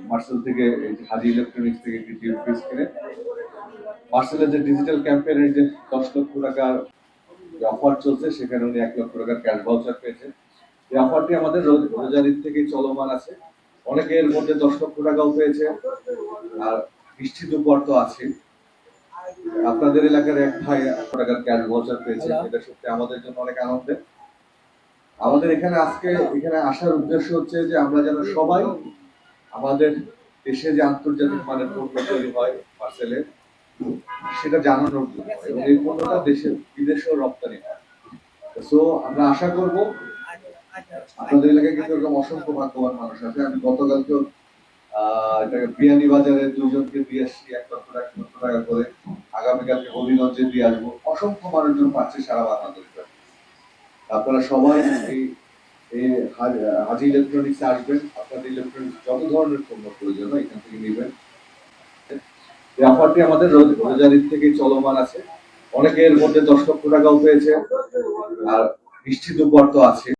Marcel থেকে হাজি electronics থেকে একটি টিউব পিস কিনে। মার্সেলের যে ডিজিটাল ক্যাম্পেইনের যে দশ লক্ষ টাকার যে অফার চলছে, সেখানে উনি এক লক্ষ টাকার ক্যাশ ভাউচার পেয়েছেন এই অফারটি আমাদের রোজ- রোজারির থেকেই চলমান আছে। অনেকে এর মধ্যে দশ লক্ষ টাকাও পেয়েছে, আর নিশ্চিত উপর তো আছে। আপনাদের এলাকার এক ভাই টাকার ক্যাশ ভাউচার পেয়েছে এটা সত্যি আমাদের জন্য অনেক আনন্দের। আমাদের এখানে আজকে, এখানে আসার উদ্দেশ্য হচ্ছে যে আমরা যেন সবাই আমাদের দেশে যে আন্তর্জাতিক মানের পণ্য তৈরি হয় পার্সেলের সেটা জানানোর জন্য। এবং এই পণ্যটা দেশে বিদেশেও রপ্তানি হয়। সো আমরা আশা করব আপনাদের এলাকায় কিন্তু এরকম অসংখ্য ভাগ্যবান মানুষ আছে। আমি গতকালকে আহ, এটাকে বিয়ানি বাজারে দুইজনকে দিয়ে আসছি, এক লক্ষ টাকা লক্ষ টাকা করে। আগামীকালকে হবিগঞ্জে দিয়ে আসব। অসংখ্য মানুষজন পাচ্ছে সারা বাংলাদেশে। আপনারা সবাই এই হাজ- ইলেকট্রনিক্স আসবেন আপনার ইলেকট্রনিক্স যত ধরনের পণ্য প্রয়োজন হয়, এখান থেকে নেবেন। এই অফারটি আমাদের রোজ- রোজারির থেকে চলমান আছে। অনেকের মধ্যে দশ লক্ষ টাকাও পেয়েছে, আর নিশ্চিত উপর তো আছে